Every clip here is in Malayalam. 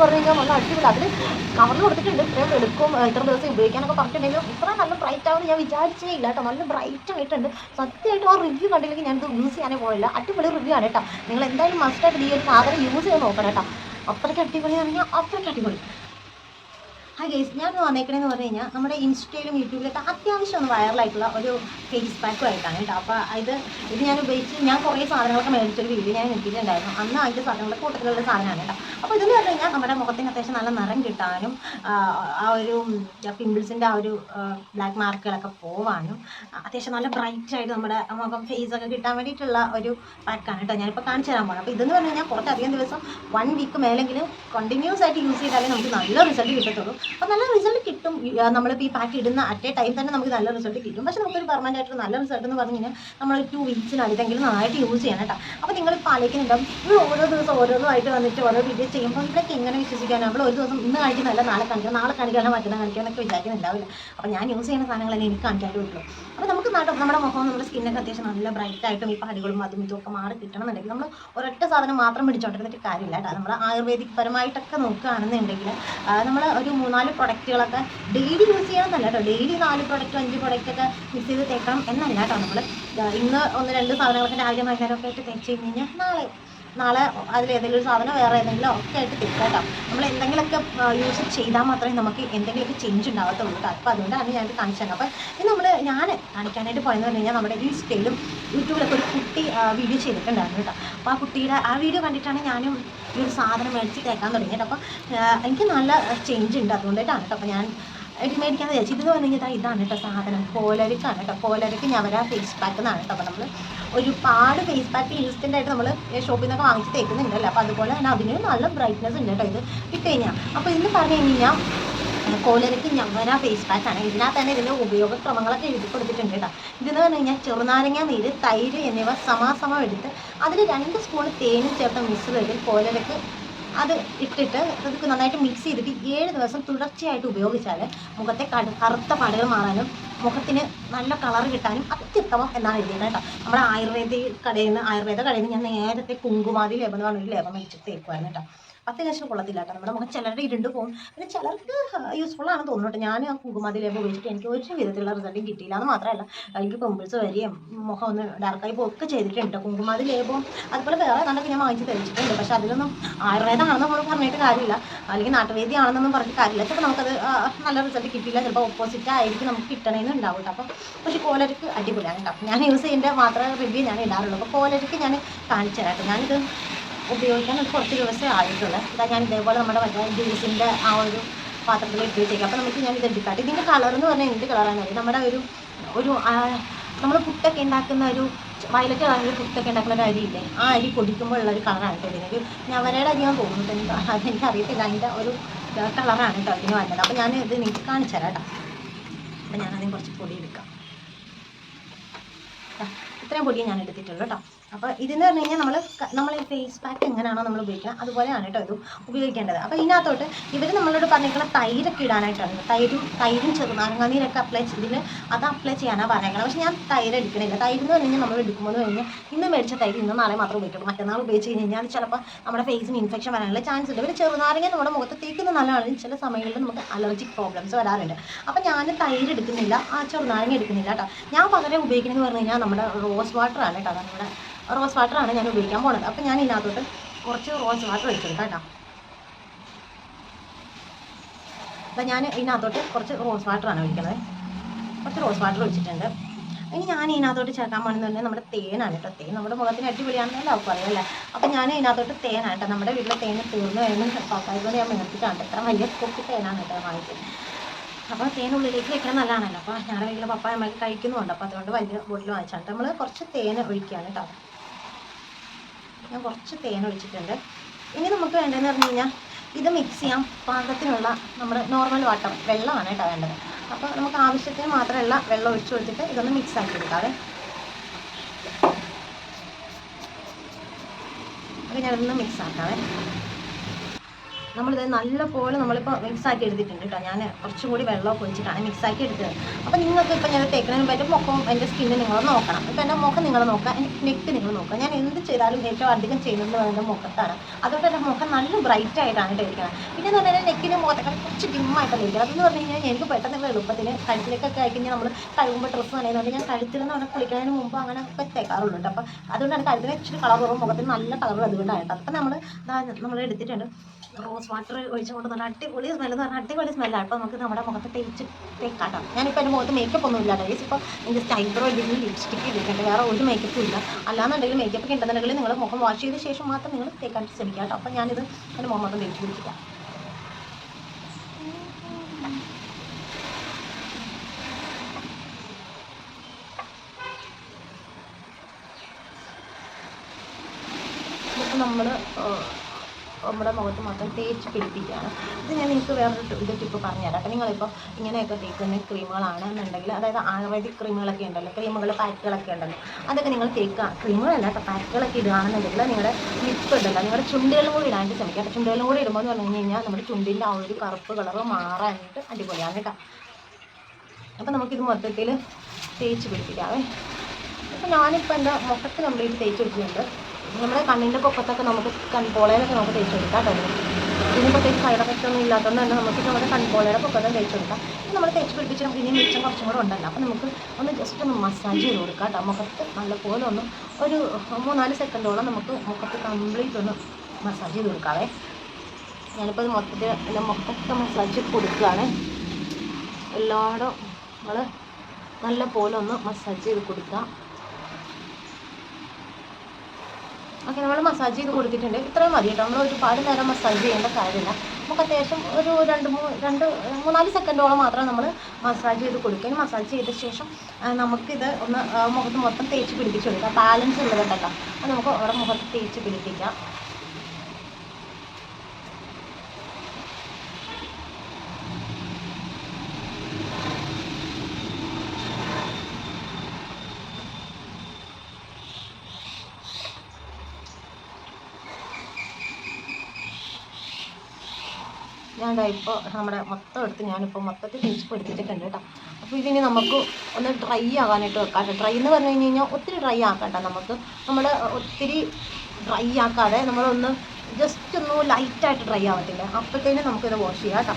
പറഞ്ഞു കഴിഞ്ഞാൽ നല്ല അടിപൊളി. അതിൽ കവറിൽ കൊടുത്തിട്ടുണ്ട്. ഇത്രയും ഏഹ് ഇത്ര ദിവസം ഉപയോഗിക്കാനൊക്കെ പറഞ്ഞിട്ടുണ്ടെങ്കിലും ഇത്ര നല്ല ബ്രൈറ്റ് ആവുമെന്ന് ഞാൻ വിചാരിച്ചേ ഇല്ല കേട്ടോ. നല്ല ബ്രൈറ്റ് ആയിട്ടുണ്ട്. സത്യമായിട്ടും ആ റിവ്യൂ കണ്ടില്ലെങ്കിൽ ഞാനിത് യൂസ് ചെയ്യാനേ പോയില്ല അടിപൊളി റിവ്യൂ ആണ് കേട്ടോ. നിങ്ങൾ എന്തായാലും മസ്റ്റായിട്ട് ഈ ഒരു സാധനം യൂസ് ചെയ്ത് നോക്കണം കേട്ടോ. അത്രയ്ക്ക് അടിപൊളിയാണെങ്കിൽ അത്രയ്ക്ക് അടിപൊളി. ആ ഗേസ് ഞാൻ വന്നേക്കണേന്ന് പറഞ്ഞു കഴിഞ്ഞാൽ നമ്മുടെ ഇൻസ്റ്റയിലും യൂട്യൂബിലൊക്കെ അത്യാവശ്യം ഒന്ന് വൈറലായിട്ടുള്ള ഒരു ഫേസ് പാക്കും ആയിട്ടാണ് കേട്ടോ. അപ്പോൾ ഇത് ഇത് ഞാൻ ഉപയോഗിച്ച് ഞാൻ കുറേ സാധനങ്ങളൊക്കെ മേടിച്ചൊരു വീഡിയോ ഞാൻ എത്തിയിട്ടുണ്ടായിരുന്നു അന്ന് അതിന്റെ സാധനങ്ങളുടെ കൂട്ടത്തിലുള്ള സാധനമാണ് കേട്ടോ. അപ്പോൾ ഇതെന്ന് പറഞ്ഞു കഴിഞ്ഞാൽ നമ്മുടെ മുഖത്തിന് അത്യാവശ്യം നല്ല നിറം കിട്ടാനും ആ ഒരു പിമ്പിൾസിന്റെ ആ ഒരു ബ്ലാക്ക് മാർക്കുകളൊക്കെ പോവാനും അത്യാവശ്യം നല്ല ബ്രൈറ്റ് ആയിട്ട് നമ്മുടെ മുഖം ഫേസ് ഒക്കെ കിട്ടാൻ വേണ്ടിയിട്ടുള്ള ഒരു പാക്കാണ് കേട്ടോ ഞാനിപ്പോൾ കാണിച്ചു തരാൻ പോകണം അപ്പോൾ ഇതെന്ന് പറഞ്ഞു കഴിഞ്ഞാൽ കുറച്ചധികം ദിവസം വൺ വീക്ക് മേലെങ്കിലും കണ്ടിന്യൂസ് ആയിട്ട് യൂസ് ചെയ്താലേ നമുക്ക് നല്ല റിസൾട്ട് കിട്ടത്തുള്ളൂ. അപ്പോൾ നല്ല റിസൾട്ട് കിട്ടും. നമ്മളിപ്പോൾ ഈ പാക്ക് ഇടുന്ന അറ്റ് എ ടൈം തന്നെ നമുക്ക് നല്ല റിസൾട്ട് കിട്ടും. പക്ഷേ നമുക്കൊരു പെർമനന്റ് ആയിട്ട് നല്ല റിസൾട്ട് എന്ന് പറഞ്ഞു കഴിഞ്ഞാൽ നമ്മൾ ടു വീക്സിനടുത്തെങ്കിലും നന്നായിട്ട് യൂസ് ചെയ്യണം കേട്ടോ. അപ്പോൾ നിങ്ങളിപ്പോൾ ആലോചിക്കുന്നുണ്ടാവും ഇത് ഓരോ ദിവസം ഓരോന്നായിട്ട് വന്നിട്ട് ഓരോ വീഡിയോ ചെയ്യുമ്പോൾ ഇതൊക്കെ എങ്ങനെ വിശ്വസിക്കാൻ നമ്മൾ ഒരു ദിവസം ഇന്ന് കാണിക്കുന്നതല്ല നാളെ കാണിക്കാം നാളെ കാണിക്കാനോ മറ്റന്നാൾ കാണിക്കാനൊക്കെ വിചാരിക്കുന്നുണ്ടാവില്ല. അപ്പോൾ ഞാൻ യൂസ് ചെയ്യുന്ന സാധനങ്ങളല്ലേ എനിക്ക് വേണ്ടി പറ്റുള്ളൂ. അപ്പോൾ നമുക്ക് നാട്ടോ നമ്മുടെ മുഖം നമ്മുടെ സ്കിന്നൊക്കെ അത്യാവശ്യം നല്ല ബ്രൈറ്റ് ആയിട്ടും ഈ പാടുകളും അതും ഇതും ഒക്കെ മാറി കിട്ടണമെന്നുണ്ടെങ്കിൽ നമ്മൾ ഒരൊറ്റ സാധനം മാത്രം പിടിച്ചോണ്ടിരുന്നിട്ട് കാര്യമില്ല കേട്ടോ. നമ്മൾ ആയുർവേദിക് പരമായിട്ടൊക്കെ നോക്കുകയാണെന്നുണ്ടെങ്കിൽ നമ്മൾ ഒരു മൂന്നാൽ പ്രൊഡക്റ്റുകളൊക്കെ ഡെയിലി യൂസ് ചെയ്യണമെന്നല്ല കേട്ടോ. ഡെയിലി നാല് പ്രൊഡക്റ്റ് അഞ്ച് പ്രൊഡക്റ്റ് ഒക്കെ മിക്സ് ചെയ്ത് തേക്കണം എന്നല്ല കേട്ടോ നമ്മൾ ഇന്ന് ഒന്ന് രണ്ട് സാധനങ്ങളൊക്കെ രാവിലെ വൈകുന്നേരമൊക്കെ ആയിട്ട് തേച്ച് കഴിഞ്ഞ് കഴിഞ്ഞാൽ നാളെ നാളെ അതിൽ ഏതെങ്കിലും ഒരു സാധനം വേറെ ഏതെങ്കിലും ഒക്കെ ആയിട്ട് തരും കേട്ടോ. നമ്മൾ എന്തെങ്കിലുമൊക്കെ യൂസ് ചെയ്താൽ മാത്രമേ നമുക്ക് എന്തെങ്കിലുമൊക്കെ ചേഞ്ച് ഉണ്ടാകത്തുള്ളൂ കേട്ടോ. അപ്പോൾ അതുകൊണ്ടാണ് ഞാനിത് കാണിച്ചു തന്നെ അപ്പോൾ ഇത് നമ്മൾ ഞാൻ കാണിക്കാനായിട്ട് പോയെന്ന് പറഞ്ഞു കഴിഞ്ഞാൽ നമ്മുടെ ഇൻസ്റ്റയിലും യൂട്യൂബിലൊക്കെ ഒരു കുട്ടി വീഡിയോ ചെയ്തിട്ടുണ്ടായിരുന്നു കേട്ടോ. അപ്പോൾ ആ കുട്ടിയുടെ ആ വീഡിയോ കണ്ടിട്ടാണ് ഞാനും ഈ ഒരു സാധനം മേടിച്ച് തേക്കാൻ തുടങ്ങിയത്. അപ്പോൾ എനിക്ക് നല്ല ചേഞ്ച് ഉണ്ട് അതുകൊണ്ടിട്ടാണ് കേട്ടോ. അപ്പോൾ ഞാൻ ഇത് മേടിക്കാന്ന് വിചാരിച്ചു ഇത് പറഞ്ഞു കഴിഞ്ഞാൽ ഇതാണ് കേട്ടോ സാധനം. പോലരക്കാണ് കേട്ടോ പോലരക്ക് ഞവര ഫേസ് പാക്ക് എന്നാണ് കേട്ടോ. അപ്പോൾ നമ്മൾ ഒരുപാട് ഫേസ് പാക്ക് ഇൻസ്റ്റന്റ് ആയിട്ട് നമ്മൾ ഷോപ്പിൽ നിന്നൊക്കെ വാങ്ങിച്ച് തേക്കുന്നുണ്ടല്ലോ? അപ്പോൾ അതുപോലെ തന്നെ അതിന് നല്ല ബ്രൈറ്റ്നസ് ഉണ്ട് കേട്ടോ ഇത് ഇട്ട് കഴിഞ്ഞാൽ അപ്പോൾ ഇന്ന് പറഞ്ഞു കഴിഞ്ഞ് കഴിഞ്ഞാൽ കോലരയ്ക്ക് ഞവര ഫേസ് പാക്കാണ് ഇതിനകത്ത് തന്നെ ഇതിന്റെ ഉപയോഗക്രമങ്ങളൊക്കെ എഴുതി കൊടുത്തിട്ടുണ്ട് കേട്ടോ. ഇതെന്ന് പറഞ്ഞു കഴിഞ്ഞാൽ ചെറുനാരങ്ങ നീര് തൈര് എന്നിവ സമാസമം എടുത്ത് അതിൽ രണ്ട് സ്പൂൺ തേനും ചേർത്ത മിശ്രിതത്തിൽ കോലരയ്ക്ക് അത് ഇട്ടിട്ട് അതൊക്കെ നന്നായിട്ട് മിക്സ് ചെയ്തിട്ട് ഏഴ് ദിവസം തുടർച്ചയായിട്ട് ഉപയോഗിച്ചാൽ മുഖത്തെ കറുത്ത പാടുകൾ മാറാനും മുഖത്തിന് നല്ല കളർ കിട്ടാനും അത്യുത്തമം എന്നാണ് എഴുതിയത് കേട്ടോ. നമ്മുടെ ആയുർവേദ കടയിൽ നിന്ന് ആയുർവേദ കടയിൽ നിന്ന് ഞാൻ നേരത്തെ കുങ്കുമാതി ലേപം എന്ന് പറഞ്ഞൊരു ലേപം മേടിച്ചിട്ട് തേക്കുമായിരുന്നു കേട്ടോ. ലക്ഷം കൊള്ളത്തില്ല കേട്ടോ. നമ്മുടെ മുഖം ചിലരുടെ ഇരുണ്ട് പോകും. പിന്നെ ചിലർക്ക് യൂസ്ഫുൾ ആണെന്ന് തോന്നുന്നുണ്ട് ഞാൻ ആ കുങ്കുമാതി ലേപം ഉപയോഗിച്ചിട്ട് എനിക്ക് ഒരു വിധത്തിലുള്ള റിസൾട്ടും കിട്ടിയില്ല എന്ന് മാത്രമല്ല. എനിക്ക് പിമ്പിൾസ് വരികയും മുഖം ഒന്ന് ഡാർക്കായി പോയൊക്കെ ചെയ്തിട്ടുണ്ട് കുങ്കുമാതി ലേപവും അതുപോലെ വേറെ കണ്ടൊക്കെ ഞാൻ വാങ്ങിച്ച് തെളിച്ചിട്ടുണ്ട് പക്ഷെ അതിലൊന്നും ആയുർവേദമാണെന്ന് നമ്മൾ പറഞ്ഞിട്ട് കാര്യമില്ല. അല്ലെങ്കിൽ നാട്ടുവൈദ്യമാണെന്നൊന്നും പറഞ്ഞിട്ട് കാര്യമില്ല. ചിലപ്പോൾ നമുക്കത് നല്ല റിസൾട്ട് കിട്ടിയില്ല. ചിലപ്പോൾ ഓപ്പോസിറ്റ് ആയിരിക്കും നമുക്ക് കിട്ടണമെന്ന് ഉണ്ടാവും അപ്പം പക്ഷേ കോലരക്ക് അടിപൊളിയാണ് കേട്ടോ ഞാൻ യൂസ് ചെയ്യേണ്ട മാത്രമേ റിവ്യൂ ഞാൻ ഇടാറുള്ളൂ. അപ്പോൾ കോലരക്ക് ഞാൻ കാണിച്ചു തരാം കേട്ടോ. ഞാനിത് ഉപയോഗിക്കാൻ ഒരു കുറച്ച് ദിവസമേ ആയിട്ടുള്ളൂ. ഇതാ ഞാൻ ഇതേപോലെ നമ്മുടെ മറ്റേ ജ്യൂസിന്റെ ആ ഒരു പാത്രത്തിൽ ഇട്ട് വെച്ചേക്കാം അപ്പോൾ നമുക്ക് ഞാൻ ഇത് എടുക്കാട്ടെ ഇതിന്റെ കളർ എന്ന് പറഞ്ഞാൽ എന്ത് കളറാണ് അറിയാം നമ്മുടെ ഒരു ഒരു നമ്മൾ പുട്ടൊക്കെ ഉണ്ടാക്കുന്ന ഒരു വയലറ്റ് കളറിൽ പുട്ടൊക്കെ ഉണ്ടാക്കുന്ന ഒരു അരിയില്ലേ ആ അരി പൊടിക്കുമ്പോൾ ഉള്ള ഒരു കളറാണ് കേട്ടോ ഇതിനൊരു ഞവരയുടെ അരി ഞാൻ തോന്നുന്നു എനിക്ക് അതെനിക്ക് അറിയത്തില്ല അതിന്റെ ഒരു കളറാണ് കേട്ടോ ഇതിന് വന്നത്. അപ്പോൾ ഞാൻ ഇത് നിങ്ങൾക്ക് കാണിച്ചു തരാം കേട്ടോ. അപ്പോൾ ഞാനതിന് കുറച്ച് പൊടി എടുക്കാം. ഇത്രയും പൊടിയും ഞാൻ എടുത്തിട്ടുള്ളൂ കേട്ടോ അപ്പോൾ ഇതെന്ന് പറഞ്ഞു കഴിഞ്ഞാൽ നമ്മൾ നമ്മൾ ഫേസ് പാക്ക് എങ്ങനെയാണോ നമ്മൾ ഉപയോഗിക്കുക അതുപോലെയാണ് കേട്ടോ ഇത് ഉപയോഗിക്കേണ്ടത്. അപ്പോൾ ഇതിനകത്തോട്ട് ഇവർ നമ്മളോട് പറഞ്ഞിരിക്കുന്ന തൈരൊക്കെ ഇടാനായിട്ടാണ്. തൈരും തൈരും ചെറുനാരങ്ങ നീരൊക്കെ അപ്ലൈ ചെയ്തിന് അത് അപ്ലൈ ചെയ്യാനാണ് പറഞ്ഞേക്കണം. പക്ഷേ ഞാൻ തൈര് എടുക്കണില്ല. തൈര് എന്ന് പറഞ്ഞു കഴിഞ്ഞാൽ നമ്മൾ എടുക്കുമ്പോൾ എന്ന് കഴിഞ്ഞാൽ ഇന്ന് മേടിച്ച തൈര് ഇന്ന് നാളെ മാത്രം ഉപയോഗിക്കുള്ളൂ മറ്റന്നാൾ ഉപയോഗിച്ച് കഴിഞ്ഞ് കഴിഞ്ഞാൽ ചിലപ്പോൾ നമ്മുടെ ഫേസിന് ഇൻഫെക്ഷൻ വരാനുള്ള ചാൻസ് ഉണ്ട്. പിന്നെ ചെറുനാരങ്ങ നമ്മുടെ മുഖത്ത് തേക്കുന്ന നല്ലതാണ്. ചില സമയങ്ങളിൽ നമുക്ക് അലർജിക് പ്രോബ്ലംസ് വരാറുണ്ട്. അപ്പോൾ ഞാൻ തൈര് എടുക്കുന്നില്ല. ആ ചെറുനാരങ്ങ എടുക്കുന്നില്ല കേട്ടോ ഞാൻ പകരം ഉപയോഗിക്കുന്നത് പറഞ്ഞു കഴിഞ്ഞാൽ നമ്മുടെ റോസ് വാട്ടർ ആണ് കേട്ടോ. നമ്മുടെ റോസ് വാട്ടർ ആണ് ഞാൻ ഉപയോഗിക്കാൻ പോണത്. അപ്പോൾ ഞാൻ ഇതിനകത്തോട്ട് കുറച്ച് റോസ് വാട്ടർ ഒഴിച്ചെടുക്കാം കേട്ടോ. അപ്പം ഞാൻ ഇതിനകത്തോട്ട് കുറച്ച് റോസ് വാട്ടർ ആണ് ഒഴിക്കുന്നത് കുറച്ച് റോസ് വാട്ടർ ഒഴിച്ചിട്ടുണ്ട്. ഇനി ഞാൻ ഇതിനകത്തോട്ട് ചേർക്കാൻ പോകുന്നത് നമ്മുടെ തേനാണ് കേട്ടോ. തേൻ നമ്മുടെ മുഖത്തിന് അടിപൊളിയാണെന്ന് എല്ലാവർക്കും അറിയാം അല്ലേ? അപ്പോൾ ഞാൻ ഇതിനകത്തോട്ട് തേനാണ് കേട്ടോ. നമ്മുടെ വീട്ടിലെ തേൻ തീർന്നു കഴിഞ്ഞാൽ പപ്പായക്കൊണ്ട് ഞാൻ മേടിച്ചിട്ടാണ്. ഇത്ര വലിയ കൊക്കി തേനാണ് കേട്ടോ വാങ്ങിച്ചത്. അപ്പോൾ തേൻ ഉള്ളിലേക്ക് വെക്കാൻ നല്ലതാണല്ലോ. അപ്പോൾ ഞാൻ വീട്ടിലെ പപ്പായ അമ്മയ്ക്ക് കഴിക്കുന്നുണ്ട്. അപ്പോൾ അതുകൊണ്ട് വലിയ ബോട്ടിൽ വാങ്ങിച്ചാണ് നമ്മൾ കുറച്ച് തേൻ ഒഴിക്കുകയാണ് കേട്ടോ ഞാൻ കുറച്ച് തേൻ ഒഴിച്ചിട്ടുണ്ട്. ഇനി നമുക്ക് വേണ്ടതെന്ന് പറഞ്ഞു കഴിഞ്ഞാൽ ഇത് മിക്സ് ചെയ്യാം. പാകത്തിനുള്ള നമ്മുടെ നോർമൽ വാട്ടർ വെള്ളമാണ് കേട്ടോ വേണ്ടത്. അപ്പോൾ നമുക്ക് ആവശ്യത്തിന് മാത്രമല്ല വെള്ളം ഒഴിച്ചു കൊടുത്തിട്ട് ഇതൊന്ന് മിക്സ് ആക്കി എടുക്കാവേ. അപ്പോൾ ഞാനൊന്ന് മിക്സ് ആക്കാവേ. നമ്മളിത് നല്ലപോലെ നമ്മളിപ്പോൾ മിക്സ് ആക്കി എടുത്തിട്ടുണ്ട് കേട്ടോ ഞാൻ കുറച്ചും കൂടി വെള്ളമൊക്കെ ഒഴിച്ചിട്ടാണ് മിക്സ് ആക്കി എടുത്തത്. അപ്പോൾ നിങ്ങൾക്ക് ഇപ്പോൾ ഞാൻ തേക്കുന്നതിന് പറ്റും മുഖവും മുഖം എന്റെ സ്കിന്ന് നിങ്ങൾ നോക്കണം. ഇപ്പോൾ എന്റെ മുഖം നിങ്ങൾ നോക്കുക എന്റെ നെക്ക് നിങ്ങൾ നോക്കുക. ഞാൻ എന്ത് ചെയ്താലും ഏറ്റവും അധികം ചെയ്യുന്നത് എന്റെ മുഖത്താണ്. അതുകൊണ്ട് എന്റെ മുഖം നല്ല ബ്രൈറ്റ് ആയിട്ടാണ് കേട്ടോ ഇരിക്കുന്നത് പിന്നെ എന്ന് പറഞ്ഞാൽ നെക്കിന്റെ മുഖത്തൊക്കെ കുറച്ച് ഡിമ്മായിട്ടല്ലേ ഇരിക്കുന്നത് അതെന്ന് പറഞ്ഞു കഴിഞ്ഞാൽ എനിക്ക് പെട്ടെന്ന് എളുപ്പത്തിന് കഴുത്തിലേക്കൊക്കെ ആയിക്കഴിഞ്ഞാൽ നമ്മൾ കഴുകുമ്പോൾ ഡ്രസ്സ് നനയുന്നതുകൊണ്ട് ഞാൻ കഴുത്തിൽ നിന്ന് അവിടെ കുളിക്കുന്നതിന് മുമ്പ് അങ്ങനെ ഒക്കെ തേക്കാറുള്ളൂ കേട്ടോ അപ്പോൾ അതുകൊണ്ടാണ് കഴുത്തിന് ഇച്ചിരി കളർ കുറവ് മുഖത്തിന് നല്ല കളർ അതുകൊണ്ടായിട്ടാണ് അപ്പോൾ നമ്മൾ നമ്മൾ എടുത്തിട്ടുണ്ട്. റോസ് വാട്ടർ ഒഴിച്ചുകൊണ്ട് നല്ല അടിപൊളി സ്മെല്ല് എന്ന് പറഞ്ഞാൽ അടിപൊളി സ്മെല്ലാണ് അപ്പോൾ നമുക്ക് നമ്മുടെ മുഖത്ത് തേച്ച് തേക്കാട്ടോ. ഞാനിപ്പോൾ എന്റെ മുഖത്ത് മേക്കപ്പ് ഒന്നും ഇല്ല ഗൈസ് ഇപ്പോൾ എന്റെ ഐബ്രോ ഇല്ലെങ്കിൽ ലിപ്സ്റ്റിക്ക് ഇട്ടിട്ടുണ്ട്. വേറെ ഒരു മേക്കപ്പും ഇല്ല. അല്ലാന്നുണ്ടെങ്കിൽ മേക്കപ്പ് ഒക്കെ ഉണ്ടെന്നുണ്ടെങ്കിൽ നിങ്ങൾ മുഖം വാഷ് ചെയ്ത ശേഷം മാത്രം നിങ്ങൾ തേക്കാൻ ശ്രമിക്കുക കേട്ടോ അപ്പോൾ ഞാനിത് എന്റെ മുഖം മാത്രം തേച്ച് പിടിച്ചില്ല നമ്മൾ നമ്മുടെ മുഖത്ത് മൊത്തം തേച്ച് പിടിപ്പിക്കുകയാണ്. ഇത് ഞാൻ നിങ്ങൾക്ക് വേറൊരു ഇത് ടിപ്പ് പറഞ്ഞുതരാം അപ്പോൾ നിങ്ങളിപ്പോൾ ഇങ്ങനെയൊക്കെ തേക്കുന്ന ക്രീമുകളാണ് എന്നുണ്ടെങ്കിൽ അതായത് ആയുർവേദിക് ക്രീമുകളൊക്കെ ഉണ്ടല്ലോ ക്രീമുകൾ പാക്കുകളൊക്കെ ഉണ്ടല്ലോ അതൊക്കെ നിങ്ങൾ തേക്കുക. ക്രീമുകളല്ല കേട്ടോ പാക്കുകളൊക്കെ ഇടുകയാണെന്നുണ്ടെങ്കിൽ നിങ്ങളുടെ ലിപ്പ് ഉണ്ടല്ലോ നിങ്ങളുടെ ചുണ്ടുകളും കൂടി ഇടാനായിട്ട് ശ്രമിക്കുക. അപ്പോൾ ചുണ്ടുകളും കൂടി ഇടുമ്പോൾ എന്ന് പറഞ്ഞു കഴിഞ്ഞാൽ നമ്മുടെ ചുണ്ടിന്റെ ആ ഒരു കറുപ്പ് കളറ് മാറാനായിട്ട് അടിപൊളിയാണ് കേട്ടോ. അപ്പോൾ നമുക്കിത് മൊത്തത്തിൽ തേച്ച് പിടിപ്പിക്കാവേ. അപ്പോൾ ഞാനിപ്പോൾ എന്റെ മുഖത്ത് കംപ്ലീറ്റ് തേച്ച് പിടിച്ചിട്ടുണ്ട് നമ്മുടെ കണ്ണിന്റെ പൊക്കത്തൊക്കെ നമുക്ക് കൺപോളയിലൊക്കെ നമുക്ക് തേച്ച് കൊടുക്കാം കേട്ടോ. ഇതിന് പ്രത്യേകിച്ച് സൈഡ് എഫക്റ്റ് ഒന്നും ഇല്ലാത്തതുകൊണ്ട് തന്നെ നമുക്ക് നമ്മുടെ കൺപോളയുടെ പൊക്കത്തും തേച്ച് കൊടുക്കാം നമ്മൾ തേച്ച് പിടിപ്പിച്ച് നമുക്ക് ഇനി മിച്ചം കുറച്ചും കൂടെ ഉണ്ടല്ലോ. അപ്പോൾ നമുക്ക് ഒന്ന് ജസ്റ്റ് ഒന്ന് മസാജ് ചെയ്ത് കൊടുക്കാം കേട്ടോ. മുഖത്ത് നല്ലപോലെ ഒന്ന് ഒരു മൂന്നാൽ സെക്കൻഡോളം നമുക്ക് മുഖത്ത് കംപ്ലീറ്റ് ഒന്ന് മസാജ് ചെയ്ത് കൊടുക്കാവേ. ഞാനിപ്പോൾ ഇത് മൊത്തത്തിൽ എല്ലാം മുഖത്തൊക്കെ മസാജ് കൊടുക്കുകയാണ്. എല്ലായിടും നമ്മൾ നല്ല പോലെ ഒന്ന് മസാജ് ചെയ്ത് കൊടുക്കുക ഓക്കെ നമ്മൾ മസാജ് ചെയ്ത് കൊടുത്തിട്ടുണ്ട്. ഇത്രയും മതി കേട്ടോ. നമ്മൾ ഒരുപാട് നേരം മസാജ് ചെയ്യേണ്ട കാര്യമില്ല. നമുക്ക് അത്യാവശ്യം ഒരു രണ്ട് മൂന്ന് രണ്ട് മൂന്നാൽ സെക്കൻഡോളം മാത്രം നമ്മൾ മസാജ് ചെയ്ത് കൊടുക്കുക മസാജ് ചെയ്ത ശേഷം നമുക്കിത് ഒന്ന് മുഖത്ത് മൊത്തം തേച്ച് പിടിപ്പിച്ച് കൊടുക്കാം. ബാലൻസ് ഉള്ളതുണ്ടല്ലോ അത് നമുക്ക് അവിടെ മുഖത്ത് തേച്ച് പിടിപ്പിക്കാം. ഞാൻ ഇപ്പോൾ നമ്മുടെ മൊത്തം എടുത്ത് ഞാനിപ്പോൾ മൊത്തത്തിൽ തേച്ച് പിടിപ്പിച്ചിട്ടുണ്ട് കേട്ടോ. അപ്പോൾ ഇതിനി നമുക്ക് ഒന്ന് ഡ്രൈ ആകാനായിട്ട് വെക്കാം ഡ്രൈ എന്ന് പറഞ്ഞു കഴിഞ്ഞ് കഴിഞ്ഞാൽ ഒത്തിരി ഡ്രൈ ആക്കണ്ട നമുക്ക്. നമ്മൾ ഒത്തിരി ഡ്രൈ ആക്കാതെ നമ്മളൊന്ന് ജസ്റ്റ് ഒന്ന് ലൈറ്റായിട്ട് ഡ്രൈ ആവത്തില്ല. അപ്പോഴത്തേനും നമുക്കിത് വാഷ് ചെയ്യാം കേട്ടോ.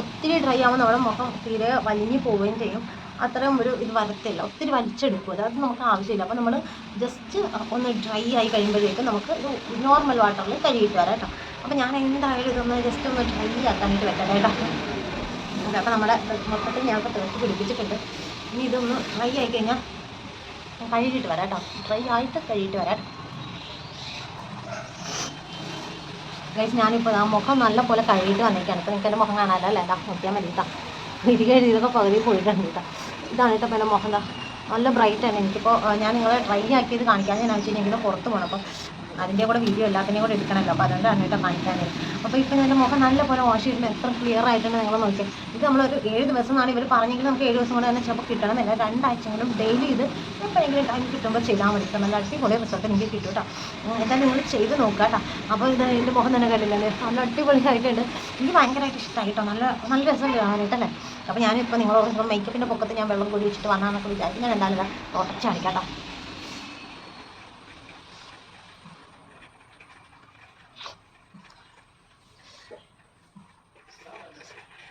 ഒത്തിരി ഡ്രൈ ആവുമ്പോൾ നമ്മുടെ മുഖം തീരെ വലിഞ്ഞു പോവുകയും ചെയ്യും. അത്രയും ഒരു ഇത് വരത്തില്ല. ഒത്തിരി വലിച്ചെടുക്കും. അത് നമുക്ക് ആവശ്യമില്ല. അപ്പോൾ നമ്മൾ ജസ്റ്റ് ഒന്ന് ഡ്രൈ ആയി കഴിയുമ്പോഴേക്കും നമുക്ക് ഇത് നോർമൽ വാട്ടറിൽ കഴുകിയിട്ട് വരാം കേട്ടോ. അപ്പോൾ ഞാൻ എന്തായാലും ഇതൊന്ന് ജസ്റ്റ് ഒന്ന് ഡ്രൈ ആക്കാനായിട്ട് വെക്കട്ടെ കേട്ടോ. അപ്പോൾ നമ്മുടെ മൊത്തത്തിൽ ഞങ്ങൾക്ക് തേച്ച് പിടിപ്പിച്ചിട്ടുണ്ട്. ഇനി ഇതൊന്ന് ഡ്രൈ ആയി കഴിഞ്ഞാൽ കഴുകിയിട്ട് വരാം കേട്ടോ. ഡ്രൈ ആയിട്ട് കഴുകിയിട്ട് വരാം. ഗൈസ് ഞാനിപ്പോൾ ആ മുഖം നല്ല പോലെ കഴുകിയിട്ട് വന്നിരിക്കുകയാണ്. ഇപ്പോൾ നിങ്ങൾക്ക് എന്റെ മുഖം കാണാമല്ലോ അല്ലേ? നോക്കിയാൽ മതി. കേട്ടോ ഇത് കഴുകിയതൊക്കെ പകുതി പോയിട്ടുണ്ട്. കേട്ടോ ഇതാണ് കേട്ടോ ഇപ്പോൾ എന്റെ മുഖം നല്ല ബ്രൈറ്റ് ആണ് എനിക്കിപ്പോൾ ഞാൻ നിങ്ങളെ ഡ്രൈ ആക്കിയത് കാണിക്കാൻ. ഞാൻ വെച്ചിട്ടുണ്ടെങ്കിൽ പുറത്ത് പോകണം അപ്പോൾ അതിന്റെ കൂടെ വീഡിയോ എല്ലാത്തിനെയും കൂടെ എടുക്കണമല്ലോ. അപ്പോൾ അതുകൊണ്ടാണ് കേട്ടോ കാണിക്കാൻ അപ്പോൾ ഇപ്പോൾ എന്റെ മുഖം നല്ല പോലെ വാഷ് ചെയ്തിട്ട് എത്ര ക്ലിയർ ആയിട്ടുണ്ട് നിങ്ങൾ നോക്കിയാൽ ഇത് നമ്മളൊരു ഏഴ് ദിവസം എന്നാണ് ഇവർ പറഞ്ഞെങ്കിൽ നമുക്ക് ഏഴ് ദിവസം കൊണ്ട് തന്നെ ചിലപ്പോൾ കിട്ടണമെന്നില്ല രണ്ടാഴ്ചകളും ഡെയിലി ഇത് എപ്പോഴെങ്കിലും ടൈം കിട്ടുമ്പോൾ ചെയ്താൽ മതി. നല്ല അടിപൊളി റിസൾട്ട് എനിക്ക് കിട്ടും കേട്ടോ. എന്തായാലും നിങ്ങൾ ചെയ്ത് നോക്കുക കേട്ടോ. അപ്പോൾ ഇത് എന്റെ മുഖം തന്നെ കണ്ടില്ലല്ലേ നല്ല അടിപൊളിയായിട്ടുണ്ട്. എനിക്ക് ഭയങ്കരമായിട്ട് ഇഷ്ടമായി കേട്ടോ. നല്ല നല്ല രസമുണ്ട് കാണാനായിട്ടല്ലേ അപ്പോൾ ഞാനിപ്പോൾ നിങ്ങളോട് മേക്കപ്പിന്റെ പൊക്കത്ത് ഞാൻ വെള്ളം കൂടി വെച്ചിട്ട് വന്നാന്നൊക്കെ വിചാരിക്കും ഞാൻ എന്തായാലും ഉടച്ച് കാണിക്കാം കേട്ടോ.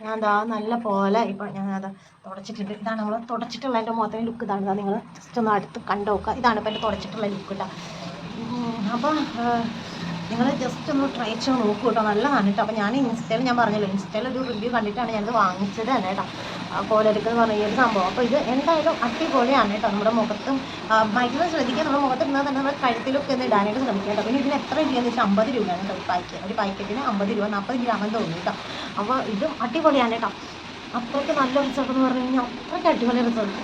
ഞാൻ ദാ നല്ല പോലെ ഇപ്പം ഞാൻ അത് തുടച്ചിട്ടുണ്ട്. ഇതാണ് നമ്മൾ തുടച്ചിട്ടുള്ള എന്റെ മുഖത്തിന്റെ ലുക്ക് ഇതാണ്. നിങ്ങൾ ജസ്റ്റ് ഒന്ന് അടുത്ത് കണ്ടു നോക്കുക. ഇതാണ് ഇപ്പം എന്റെ തുടച്ചിട്ടുള്ള ലുക്ക് കേട്ടോ അപ്പം നിങ്ങൾ ജസ്റ്റ് ഒന്ന് ട്രൈ ചെയ്ത് നോക്കൂ കേട്ടോ. നല്ലതാണ് കേട്ടോ. അപ്പോൾ ഞാൻ ഇൻസ്റ്റയിൽ ഞാൻ പറഞ്ഞല്ലോ ഇൻസ്റ്റയിൽ ഒരു റിവ്യൂ കണ്ടിട്ടാണ് ഞാനത് വാങ്ങിച്ചത് തന്നെ കേട്ടോ. കോലെടുക്കുക എന്ന് ഈ ഒരു സംഭവം. അപ്പോൾ ഇത് എന്തായാലും അടിപൊളിയാണ് കേട്ടോ. നമ്മുടെ മുഖത്തും ഭയങ്കര ശ്രദ്ധിക്കുക. നമ്മുടെ മുഖത്ത് ഇടുന്നത് തന്നെ നമ്മുടെ കഴുത്തിലൊക്കെ ഒന്ന് ഇടാനായിട്ട് ശ്രമിക്കുക കേട്ടോ. പിന്നെ ഇതിന് എത്ര രൂപയെന്ന് വെച്ചാൽ അമ്പത് രൂപയാണ് കേട്ടോ ഒരു പാക്കറ്റ് ഒരു പാക്കറ്റിന് അമ്പത് രൂപ നാൽപ്പത് ഗ്രാം എന്ന് തോന്നുന്നു കേട്ടോ. അപ്പോൾ ഇതും അടിപൊളിയാണ് കേട്ടോ. അത്രയ്ക്ക് നല്ല റിസൾട്ട് എന്ന് പറഞ്ഞു കഴിഞ്ഞാൽ അത്രയ്ക്ക് അടിപൊളി റിസൾട്ട്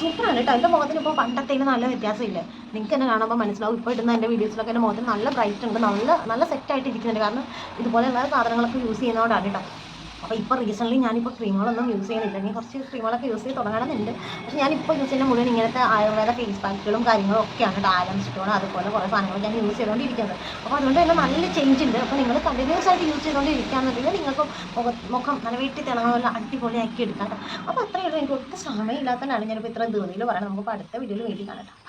സൂപ്പറാണ് കേട്ടോ. എന്റെ മുഖത്തിന് ഇപ്പോൾ പണ്ടത്തേന് നല്ല വ്യത്യാസമില്ല? നിങ്ങൾക്ക് തന്നെ കാണുമ്പോൾ മനസ്സിലാവും. ഇപ്പോൾ ഇടുന്ന എന്റെ വീഡിയോസിലൊക്കെ എന്റെ മുഖത്തിന് നല്ല ബ്രൈറ്റ് ഉണ്ട്. നല്ല നല്ല സെറ്റായിട്ട് ഇരിക്കുന്നുണ്ട് കാരണം ഇതുപോലെയുള്ള സാധനങ്ങളൊക്കെ യൂസ് ചെയ്യുന്നതുകൊണ്ടാണ് കേട്ടോ. അപ്പോൾ ഇപ്പോൾ റീസെന്റ്ലി ഞാനിപ്പോൾ ക്രീമുകളൊന്നും യൂസ് ചെയ്യുന്നില്ല. ഇനി കുറച്ച് ക്രീമുകളൊക്കെ യൂസ് ചെയ്ത് തുടങ്ങണമെന്നുണ്ട്. പക്ഷേ ഞാനിപ്പോൾ യൂസ് ചെയ്യുന്ന മുഴുവൻ ഇങ്ങനത്തെ ആയുർവേദ ഫേസ് പാക്കുകളും കാര്യങ്ങളും ഒക്കെയാണ് ഡാലം സ്റ്റോൺ അതുപോലെ കുറേ സാധനങ്ങൾ ഞാൻ യൂസ് ചെയ്തുകൊണ്ടിരിക്കുന്നത് അപ്പോൾ അതുകൊണ്ട് തന്നെ നല്ല ചേഞ്ച് ഉണ്ട്. അപ്പോൾ നിങ്ങൾ കണ്ടിന്യൂസ് ആയിട്ട് യൂസ് ചെയ്തുകൊണ്ടിരിക്കുകയാണെന്നുണ്ടെങ്കിൽ നിങ്ങൾക്ക് മുഖ നല്ല വീട്ടിൽ പോലെ അടിപൊളിയാക്കി എടുക്കാം അപ്പോൾ അത്രയേ ഉള്ളൂ. എനിക്ക് ഒട്ടും സമയമില്ലാത്തതാണ് ഞാനിപ്പോൾ ഇത്ര ധൃതിയിൽ പറയണം നമുക്ക് അടുത്ത വീഡിയോയിൽ വേണ്ടി കാണാം